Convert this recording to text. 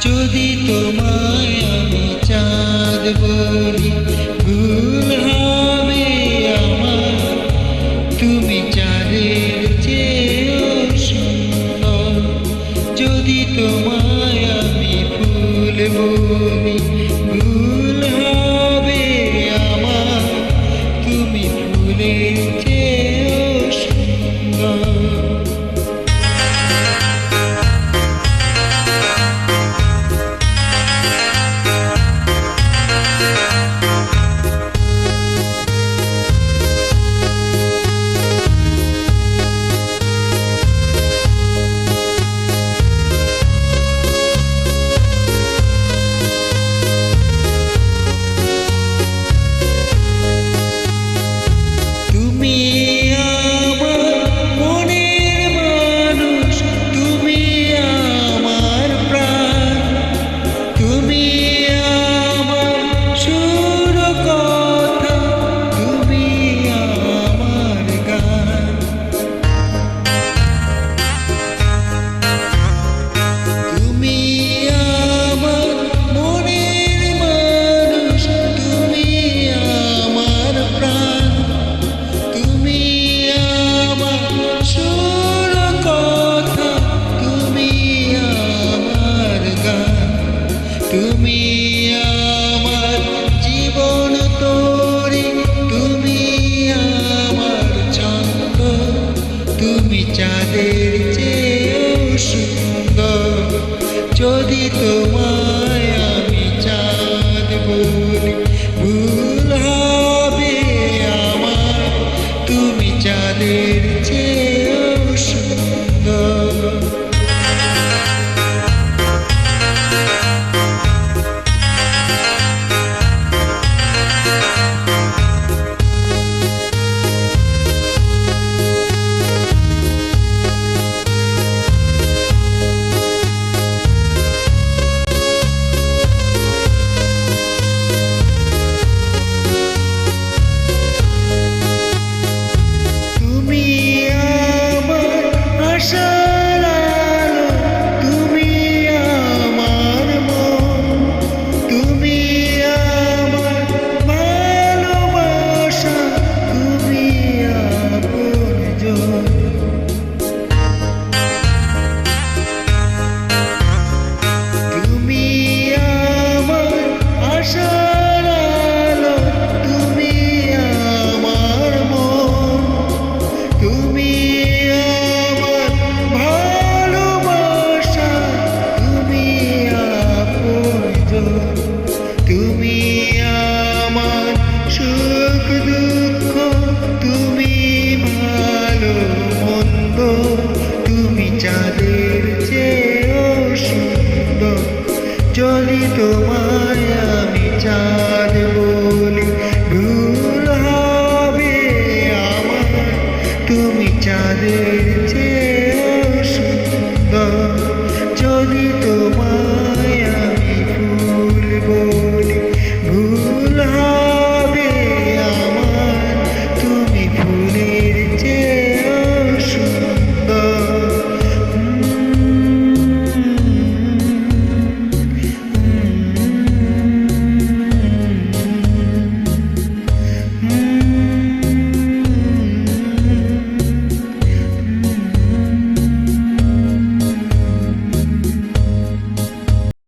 যদি তোমায় আমি চাঁদ বলি, ভুল হবে আমার। তুমি চাঁদের চেয়েও সুন্দর। যদি তোমায় আমি ফুল বলি, ভুল তুমি আমার জীবন তোরে তুমি আমার ছন্দ তুমি চাঁদের চেয়েও সুন্দর। যদি তোমার তুমি আমার সুখ দুঃখ তুমি ভালো তুমি তোমার